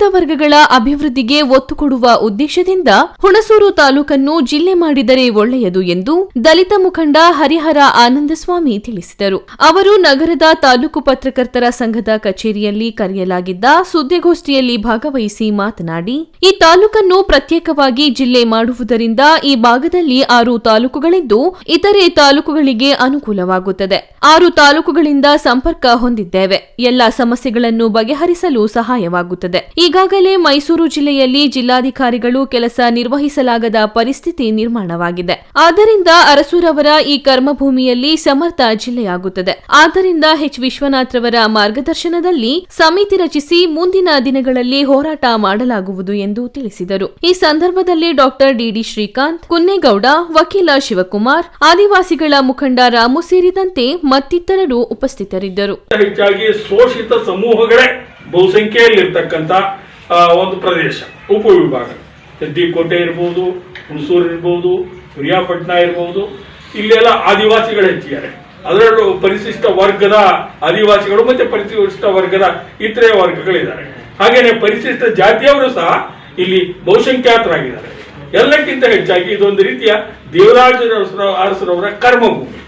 ಹಿಂದುಳಿದ ವರ್ಗಗಳ ಅಭಿವೃದ್ಧಿಗೆ ಒತ್ತು ಕೊಡುವ ಉದ್ದೇಶದಿಂದ ಹುಣಸೂರು ತಾಲೂಕನ್ನು ಜಿಲ್ಲೆ ಮಾಡಿದರೆ ಒಳ್ಳೆಯದು ಎಂದು ದಲಿತ ಮುಖಂಡ ಹರಿಹರ ಆನಂದಸ್ವಾಮಿ ತಿಳಿಸಿದರು. ಅವರು ನಗರದ ತಾಲೂಕು ಪತ್ರಕರ್ತರ ಸಂಘದ ಕಚೇರಿಯಲ್ಲಿ ಕರೆಯಲಾಗಿದ್ದ ಸುದ್ದಿಗೋಷ್ಠಿಯಲ್ಲಿ ಭಾಗವಹಿಸಿ ಮಾತನಾಡಿ, ಈ ತಾಲೂಕನ್ನು ಪ್ರತ್ಯೇಕವಾಗಿ ಜಿಲ್ಲೆ ಮಾಡುವುದರಿಂದ ಈ ಭಾಗದಲ್ಲಿ ಆರು ತಾಲೂಕುಗಳಿದ್ದು ಇತರೆ ತಾಲೂಕುಗಳಿಗೆ ಅನುಕೂಲವಾಗುತ್ತದೆ. ಆರು ತಾಲೂಕುಗಳಿಂದ ಸಂಪರ್ಕ ಹೊಂದಿದ್ದೇವೆ. ಎಲ್ಲ ಸಮಸ್ಯೆಗಳನ್ನು ಬಗೆಹರಿಸಲು ಸಹಾಯವಾಗುತ್ತದೆ. ಈಗಾಗಲೇ ಮೈಸೂರು ಜಿಲ್ಲೆಯಲ್ಲಿ ಜಿಲ್ಲಾಧಿಕಾರಿಗಳು ಕೆಲಸ ನಿರ್ವಹಿಸಲಾಗದ ಪರಿಸ್ಥಿತಿ ನಿರ್ಮಾಣವಾಗಿದೆ. ಆದ್ದರಿಂದ ಅರಸೂರವರ ಈ ಕರ್ಮಭೂಮಿಯಲ್ಲಿ ಸಮರ್ಥ ಜಿಲ್ಲೆಯಾಗುತ್ತದೆ. ಆದ್ದರಿಂದ ಎಚ್. ವಿಶ್ವನಾಥ್ ರವರ ಮಾರ್ಗದರ್ಶನದಲ್ಲಿ ಸಮಿತಿ ರಚಿಸಿ ಮುಂದಿನ ದಿನಗಳಲ್ಲಿ ಹೋರಾಟ ಮಾಡಲಾಗುವುದು ಎಂದು ತಿಳಿಸಿದರು. ಈ ಸಂದರ್ಭದಲ್ಲಿ ಡಾಕ್ಟರ್ ಡಿಡಿ ಶ್ರೀಕಾಂತ್, ಕುನ್ನೇಗೌಡ, ವಕೀಲ ಶಿವಕುಮಾರ್, ಆದಿವಾಸಿಗಳ ಮುಖಂಡ ರಾಮು ಸೇರಿದಂತೆ ಮತ್ತಿತರರು ಉಪಸ್ಥಿತರಿದ್ದರು. ಹೆಚ್ಚಾಗಿ ಶೋಷಿತ ಸಮೂಹಗಳೇ ಬಹುಸಂಖ್ಯೆಯಲ್ಲಿರ್ತಕ್ಕಂಥ ಒಂದು ಪ್ರದೇಶ. ಉಪವಿಭಾಗ. ಹೆದ್ದಿಕೋಟೆ ಇರ್ಬೋದು, ಹುಣಸೂರು ಇರ್ಬೋದು ಪ್ರಿಯಾಪಟ್ಟಣ ಇರ್ಬೋದು, ಇಲ್ಲೆಲ್ಲ ಆದಿವಾಸಿಗಳು ಹೆಚ್ಚಿದ್ದಾರೆ ಅದರಲ್ಲೂ ಪರಿಶಿಷ್ಟ ವರ್ಗದ ಆದಿವಾಸಿಗಳು ಮತ್ತೆ ಪರಿಶಿಷ್ಟ ವರ್ಗದ ಇತರೆ ವರ್ಗಗಳಿದ್ದಾರೆ. ಹಾಗೇನೆ ಪರಿಶಿಷ್ಟ ಜಾತಿಯವರು ಸಹ ಇಲ್ಲಿ ಬಹುಸಂಖ್ಯಾತರಾಗಿದ್ದಾರೆ. ಎಲ್ಲಕ್ಕಿಂತ ಹೆಚ್ಚಾಗಿ ಇದೊಂದು ರೀತಿಯ ದೇವರಾಜ ಅರಸರ- ಅರಸರವರ ಕರ್ಮಭೂಮಿ.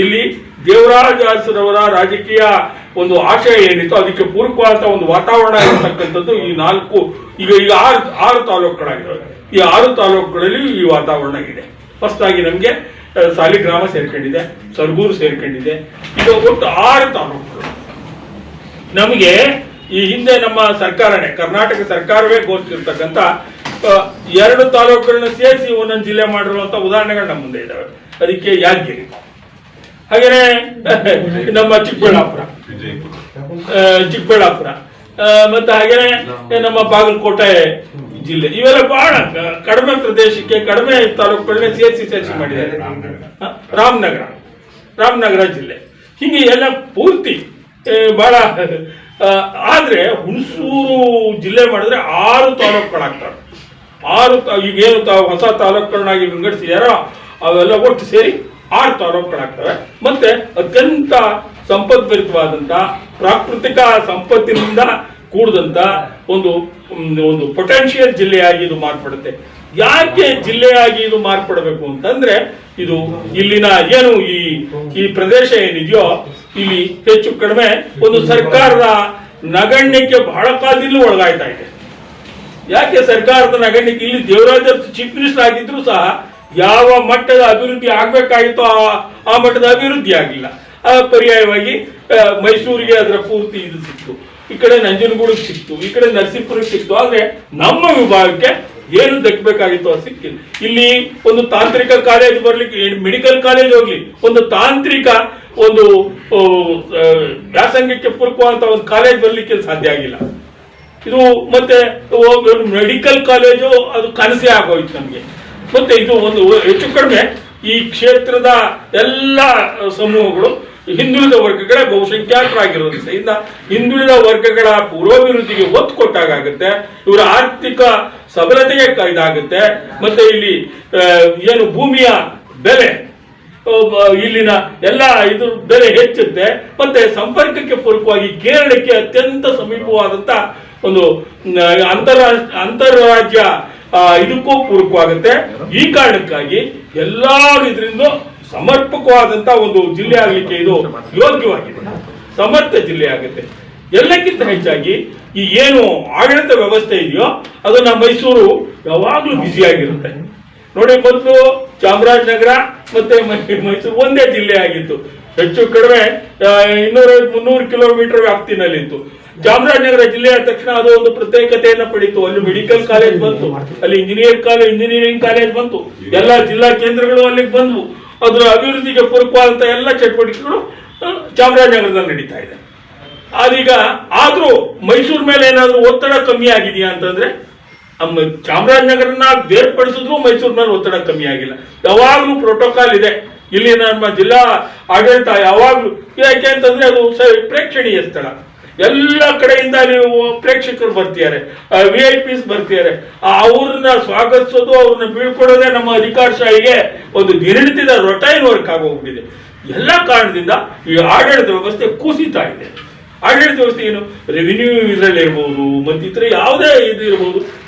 ಇಲ್ಲಿ ದೇವರಾಜ ಅರಸರವರ ರಾಜಕೀಯ ಒಂದು ಆಶಯ ಏನಿತ್ತು ಅದಕ್ಕೆ ಪೂರಕವಾದ ಒಂದು ವಾತಾವರಣ ಇರತಕ್ಕಂಥದ್ದು ಈ ನಾಲ್ಕು, ಈಗ ಈಗ ಆರು ಆರು ತಾಲೂಕುಗಳಾಗಿದ್ದಾವೆ. ಈ ಆರು ತಾಲೂಕುಗಳಲ್ಲಿ ಈ ವಾತಾವರಣ ಇದೆ. ಹೊಸದಾಗಿ ನಮಗೆ ಸಾಲಿಗ್ರಾಮ ಸೇರ್ಕೊಂಡಿದೆ, ಸರ್ಗೂರು ಸೇರ್ಕೊಂಡಿದೆ. ಇದು ಒಟ್ಟು ಆರು ತಾಲೂಕುಗಳು. ನಮಗೆ ಈ ಹಿಂದೆ ನಮ್ಮ ಸರ್ಕಾರನೇ, ಕರ್ನಾಟಕ ಸರ್ಕಾರವೇ ಘೋಷಿಸಿರ್ತಕ್ಕಂಥ ಎರಡು ತಾಲೂಕುಗಳನ್ನ ಸೇರಿಸಿ ಒಂದೊಂದು ಜಿಲ್ಲೆ ಮಾಡಿರುವಂತ ಉದಾಹರಣೆಗಳು ನಮ್ಮ ಮುಂದೆ ಇದ್ದಾವೆ ಅದಕ್ಕೆ ಯಾದಗಿರಿ. ಹಾಗೇನೆ ನಮ್ಮ ಚಿಕ್ಕಬಳ್ಳಾಪುರ. ಚಿಕ್ಕಬಳ್ಳಾಪುರ. ಮತ್ತೆ ಹಾಗೇನೆ ನಮ್ಮ ಬಾಗಲಕೋಟೆ ಜಿಲ್ಲೆ. ಇವೆಲ್ಲ ಬಹಳ ಕಡಿಮೆ ಪ್ರದೇಶಕ್ಕೆ ಕಡಿಮೆ ತಾಲೂಕುಗಳನ್ನ ಸೇರಿಸಿ ಸೇರಿಸಿ ಮಾಡಿದ್ದಾರೆ ರಾಮನಗರ. ರಾಮನಗರ ಜಿಲ್ಲೆ. ಹೀಗೆ ಎಲ್ಲ ಪೂರ್ತಿ ಬಹಳ ಆದರೆ ಹುಣಸೂರು ಜಿಲ್ಲೆ ಮಾಡಿದ್ರೆ ಆರು ತಾಲೂಕುಗಳಾಗ್ತವೆ. ಆರು ಈಗೇನು ತಾವು ಹೊಸ ತಾಲೂಕುಗಳನ್ನಾಗಿ ವಿಂಗಡಿಸಿದಾರೋ ಅವೆಲ್ಲ ಒಟ್ಟು ಸೇರಿ ಆರು ಆರೋಪಗಳಾಗ್ತವೆ ಮತ್ತೆ ಅತ್ಯಂತ ಸಂಪದ್ಭರಿತವಾದಂತ ಪ್ರಾಕೃತಿಕ ಸಂಪತ್ತಿನಿಂದ ಕೂಡಿದಂತ ಒಂದು ಒಂದು ಪೊಟೆನ್ಷಿಯಲ್ ಜಿಲ್ಲೆಯಾಗಿ ಇದು ಮಾರ್ಪಡುತ್ತೆ. ಯಾಕೆ ಜಿಲ್ಲೆಯಾಗಿ ಇದು ಮಾರ್ಪಡಬೇಕು ಅಂತಂದ್ರೆ, ಇದು ಇಲ್ಲಿನ ಏನು ಈ ಈ ಪ್ರದೇಶ ಏನಿದೆಯೋ, ಇಲ್ಲಿ ಹೆಚ್ಚು ಕಡಿಮೆ ಒಂದು ಸರ್ಕಾರದ ನಗಣ್ಯಕ್ಕೆ ಬಹಳ ಕಾಲದಿಂದಲೂ ಒಳಗಾಯ್ತಾ ಇದೆ. ಯಾಕೆ ಸರ್ಕಾರದ ನಗಣ್ಯಕ್ಕೆ, ಇಲ್ಲಿ ದೇವರಾಜ ಚೀಫ್ ಮಿನಿಸ್ಟರ್ ಆಗಿದ್ರು ಸಹ ಯಾವ ಮಟ್ಟದ ಅಭಿವೃದ್ಧಿ ಆಗ್ಬೇಕಾಗಿತ್ತೋ ಆ- ಆ ಮಟ್ಟದ ಅಭಿವೃದ್ಧಿ ಆಗಿಲ್ಲ. ಪರ್ಯಾಯವಾಗಿ ಮೈಸೂರಿಗೆ ಅದರ ಪೂರ್ತಿ ಇದು ಸಿಕ್ತು. ಈ ಕಡೆ ನಂಜನಗೂಡಿಗೆ ಸಿಕ್ತು, ಈ ಕಡೆ ನರಸೀಪುರಕ್ಕೆ ಸಿಕ್ತು. ಆದ್ರೆ ನಮ್ಮ ವಿಭಾಗಕ್ಕೆ ಏನು ದಕ್ಕಬೇಕಾಗಿತ್ತು ಅದು ಸಿಕ್ಕಿಲ್ಲ. ಇಲ್ಲಿ ಒಂದು ತಾಂತ್ರಿಕ ಕಾಲೇಜ್ ಬರ್ಲಿಕ್ಕೆ ಮೆಡಿಕಲ್ ಕಾಲೇಜ್ ಹೋಗ್ಲಿ, ಒಂದು ತಾಂತ್ರಿಕ ಒಂದು ವ್ಯಾಸಂಗಕ್ಕೆ ಪೂರಕವಾದಂತ ಒಂದು ಕಾಲೇಜ್ ಬರ್ಲಿಕ್ಕೆ ಸಾಧ್ಯ ಆಗಿಲ್ಲ. ಇದು ಮತ್ತೆ ಮೆಡಿಕಲ್ ಕಾಲೇಜು ಅದು ಕನಸೇ ಆಗೋಯ್ತು ನಮಗೆ. ಮತ್ತೆ ಇದು ಒಂದು ಹೆಚ್ಚು ಕಡಿಮೆ ಈ ಕ್ಷೇತ್ರದ ಎಲ್ಲ ಸಮೂಹಗಳು ಹಿಂದುಳಿದ ವರ್ಗಗಳ ಬಹುಸಂಖ್ಯಾತರಾಗಿರೋದ್ರಿಂದ ಹಿಂದುಳಿದ ವರ್ಗಗಳ ಪೂರ್ವಾಭಿವೃದ್ಧಿಗೆ ಒತ್ತು ಕೊಟ್ಟಾಗುತ್ತೆ ಇವರ ಆರ್ಥಿಕ ಸಬಲತೆಗೆ ಇದಾಗುತ್ತೆ. ಮತ್ತೆ ಇಲ್ಲಿ ಏನು ಭೂಮಿಯ ಬೆಲೆ ಇಲ್ಲಿನ ಎಲ್ಲ ಇದು ಬೆಲೆ ಹೆಚ್ಚುತ್ತೆ. ಮತ್ತೆ ಸಂಪರ್ಕಕ್ಕೆ ಪೂರಕವಾಗಿ ಕೇರಳಕ್ಕೆ ಅತ್ಯಂತ ಸಮೀಪವಾದಂತ ಒಂದು ಅಂತರ ಆ, ಇದಕ್ಕೂ ಪೂರಕವಾಗುತ್ತೆ. ಈ ಕಾರಣಕ್ಕಾಗಿ ಎಲ್ಲಾ ಇದರಿಂದ ಸಮರ್ಪಕವಾದಂತಹ ಒಂದು ಜಿಲ್ಲೆ ಆಗಲಿಕ್ಕೆ ಇದು ಯೋಗ್ಯವಾಗಿದೆ. ಸಮರ್ಥ ಜಿಲ್ಲೆ ಆಗುತ್ತೆ. ಎಲ್ಲಕ್ಕಿಂತ ಹೆಚ್ಚಾಗಿ ಈ ಏನು ಆಡಳಿತ ವ್ಯವಸ್ಥೆ ಇದೆಯೋ ಅದನ್ನ ಮೈಸೂರು ಯಾವಾಗ್ಲೂ ಬ್ಯುಸಿಯಾಗಿರುತ್ತೆ ನೋಡಿ, ಮೊದಲು ಚಾಮರಾಜನಗರ, ಮತ್ತೆ ಮೈಸೂರು ಒಂದೇ ಜಿಲ್ಲೆ ಆಗಿತ್ತು. ಹೆಚ್ಚು ಕಡಿಮೆ ಇನ್ನೂರೈವತ್ತು ಮುನ್ನೂರು ಕಿಲೋಮೀಟರ್ ವ್ಯಾಪ್ತಿನಲ್ಲಿತ್ತು. ಚಾಮರಾಜನಗರ ಜಿಲ್ಲೆ ತಕ್ಷಣ ಅದು ಒಂದು ಪ್ರತ್ಯೇಕತೆಯನ್ನು ಪಡೀತು. ಅಲ್ಲಿ ಮೆಡಿಕಲ್ ಕಾಲೇಜ್ ಬಂತು, ಅಲ್ಲಿ ಇಂಜಿನಿಯರ್ ಕಾಲೇಜ್ ಇಂಜಿನಿಯರಿಂಗ್ ಕಾಲೇಜ್ ಬಂತು. ಎಲ್ಲ ಜಿಲ್ಲಾ ಕೇಂದ್ರಗಳು ಅಲ್ಲಿಗೆ ಬಂದ್ವು. ಅದರ ಅಭಿವೃದ್ಧಿಗೆ ಪೂರಕವಾದಂತ ಎಲ್ಲ ಚಟುವಟಿಕೆಗಳು ಚಾಮರಾಜನಗರದಲ್ಲಿ ನಡೀತಾ ಇದೆ. ಅದೀಗ ಆದ್ರೂ ಮೈಸೂರು ಮೇಲೆ ಏನಾದ್ರೂ ಒತ್ತಡ ಕಮ್ಮಿ ಆಗಿದೆಯಾ ಅಂತಂದ್ರೆ ಚಾಮರಾಜನಗರನ ಬೇರ್ಪಡಿಸಿದ್ರು ಮೈಸೂರು ಮೇಲೆ ಒತ್ತಡ ಕಮ್ಮಿ ಆಗಿಲ್ಲ. ಯಾವಾಗಲೂ ಪ್ರೋಟೋಕಾಲ್ ಇದೆ. ಇಲ್ಲಿ ನಮ್ಮ ಜಿಲ್ಲಾ ಆಡಳಿತ ಯಾವಾಗ್ಲೂ, ಯಾಕೆ ಅಂತಂದ್ರೆ ಅದು ಪ್ರೇಕ್ಷಣೀಯ ಸ್ಥಳ. ಎಲ್ಲ ಕಡೆಯಿಂದ ನೀವು ಪ್ರೇಕ್ಷಕರು ಬರ್ತಿದ್ದಾರೆ ವಿ ಐ ಪಿಸ್ ಬರ್ತಿದ್ದಾರೆ. ಅವ್ರನ್ನ ಸ್ವಾಗತಿಸೋದು, ಅವ್ರನ್ನ ಬೀಳ್ಕೊಡೋದೇ ನಮ್ಮ ಅಧಿಕಾರಶಾಹಿಗೆ ಒಂದು ದಿನನಿತ್ಯದ ರೊಟೈನ್ ವರ್ಕ್ ಆಗೋಗ್ಬಿಟ್ಟಿದೆ. ಎಲ್ಲ ಕಾರಣದಿಂದ ಈ ಆಡಳಿತ ವ್ಯವಸ್ಥೆ ಕುಸಿತಾ ಇದೆ. ಆಡಳಿತ ವ್ಯವಸ್ಥೆ ಏನು? ರೆವಿನ್ಯೂ ಇದರಲ್ಲಿ ಇರ್ಬೋದು, ಮತ್ತಿತರ ಯಾವುದೇ ಇದು ಇರ್ಬೋದು.